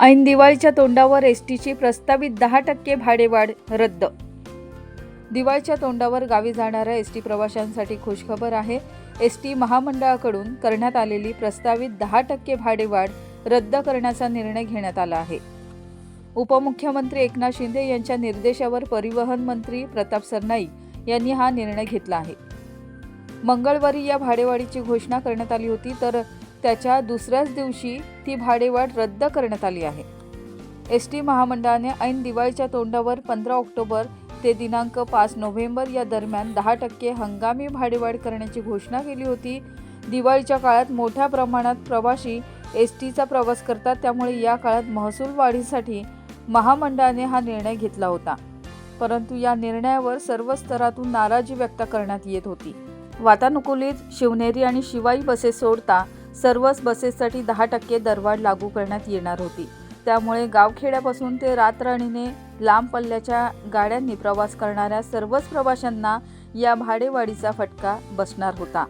ऐन दिवाळीच्या तोंडावर एस टीची प्रस्तावित दहा टक्के भाडेवाढ रद्द. दिवाळीच्या तोंडावर गावी जाणाऱ्या एस टी प्रवाशांसाठी खुशखबर आहे. एस टी महामंडळाकडून करण्यात आलेली प्रस्तावित दहा टक्के भाडेवाढ रद्द करण्याचा निर्णय घेण्यात आला आहे. उपमुख्यमंत्री एकनाथ शिंदे यांच्या निर्देशावर परिवहन मंत्री प्रताप सरनाईक यांनी हा निर्णय घेतला आहे. मंगळवारी या भाडेवाढीची घोषणा करण्यात आली होती तर त्याच्या दुसऱ्याच दिवशी ती भाडेवाढ रद्द करण्यात आली आहे. एस टी महामंडळाने ऐन दिवाळीच्या तोंडावर पंधरा ऑक्टोबर ते दिनांक पाच नोव्हेंबर या दरम्यान दहा टक्के हंगामी भाडेवाढ करण्याची घोषणा केली होती. दिवाळीच्या काळात मोठ्या प्रमाणात प्रवासी एस टीचा प्रवास करतात. त्यामुळे या काळात महसूल वाढीसाठी महामंडळाने हा निर्णय घेतला होता. परंतु या निर्णयावर सर्व स्तरातून नाराजी व्यक्त करण्यात येत होती. वातानुकूलित शिवनेरी आणि शिवाई बसेस सोडता सर्वच बसेससाठी दहा टक्के दरवाढ लागू करण्यात येणार होती. त्यामुळे गावखेड्यापासून ते रातराणीने लांब पल्ल्याच्या गाड्यांनी प्रवास करणाऱ्या सर्वच प्रवाशांना या भाडेवाढीचा फटका बसणार होता.